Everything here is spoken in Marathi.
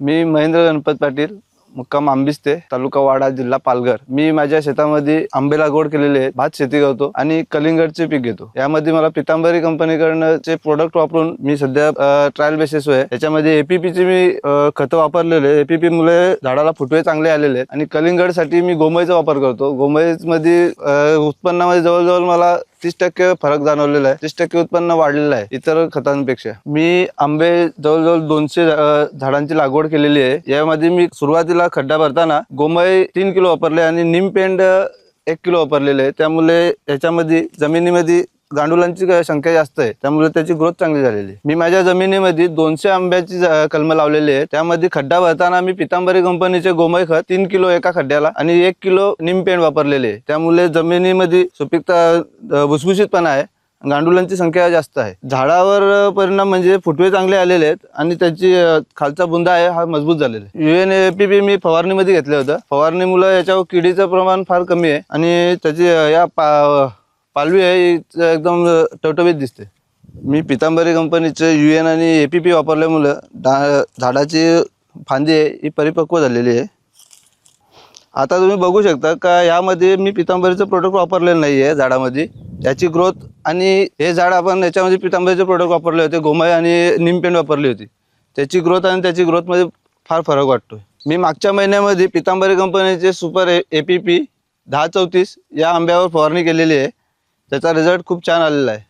मी महेंद्र गणपत पाटील मुक्काम आंबिस्ते तालुका वाडा जिल्हा पालघर. मी माझ्या शेतामध्ये आंबे लागवड केलेले आहे भात शेती करतो आणि कलिंगडचे पीक घेतो. यामध्ये मला पितांबरी कंपनीकडनं चे प्रोडक्ट वापरून मी सध्या ट्रायल बेसिस आहे. याच्यामध्ये एपीपीचे मी खतं वापरलेले एपीपी मुळे झाडाला फुटवे चांगले आलेले आहेत. आणि कलिंगडसाठी मी गोमयचा वापर करतो. गोमईमध्ये उत्पन्नामध्ये जवळजवळ मला तीस टक्के फरक जाणवलेला आहे. तीस टक्के उत्पन्न वाढलेलं आहे इतर खतांपेक्षा. मी आंबे जवळजवळ दोनशे झाडांची लागवड केलेली आहे. यामध्ये मी सुरुवातीला खड्डा भरताना गोमय तीन किलो वापरले आणि निमपेंड एक किलो वापरलेले आहे. त्यामुळे याच्यामध्ये जमिनीमध्ये गांडुलांची संख्या जास्त आहे त्यामुळे त्याची ग्रोथ चांगली झालेली आहे. मी माझ्या जमिनीमध्ये दोनशे आंब्याची ज- लावलेली आहे. त्यामध्ये खड्डा भरताना मी पितांबरी कंपनीचे गोमय खत तीन किलो एका खड्ड्याला आणि एक किलो निमपेंड वापरलेले आहे. त्यामुळे जमिनीमध्ये सुपीकता भुसभुशीतपणा आहे. गांडुलांची संख्या जास्त आहे. झाडावर परिणाम म्हणजे फुटवे चांगले आलेले आहेत आणि त्याची खालचा बुंदा आहे हा मजबूत झालेला आहे. युएन एपीपी मी फवारणीमध्ये घेतलं होतं. फवारणीमुळे याच्यावर किडीचं प्रमाण फार कमी आहे आणि त्याची या पा पालवी आहे एकदम टवटवीत दिसते. मी पितांबरी कंपनीचे यू एन आणि ए पी पी वापरल्यामुळं डा झाडाची फांदी आहे ही परिपक्व झालेली आहे. आता तुम्ही बघू शकता का यामध्ये मी पितांबरीचं प्रोडक्ट वापरलेलं नाही आहे झाडामध्ये. याची ग्रोथ आणि हे झाड आपण याच्यामध्ये पितांबरीचे प्रोडक्ट वापरले होते गोमय आणि निमपेंट वापरली होती. त्याची ग्रोथ आणि त्याची ग्रोथमध्ये फार फरक वाटतो मी मागच्या महिन्यामध्ये पितांबरी कंपनीचे सुपर ए पी पी दहा चौतीस या आंब्यावर फवारणी केलेली आहे. त्याचा रिझल्ट खूप छान आलेला आहे.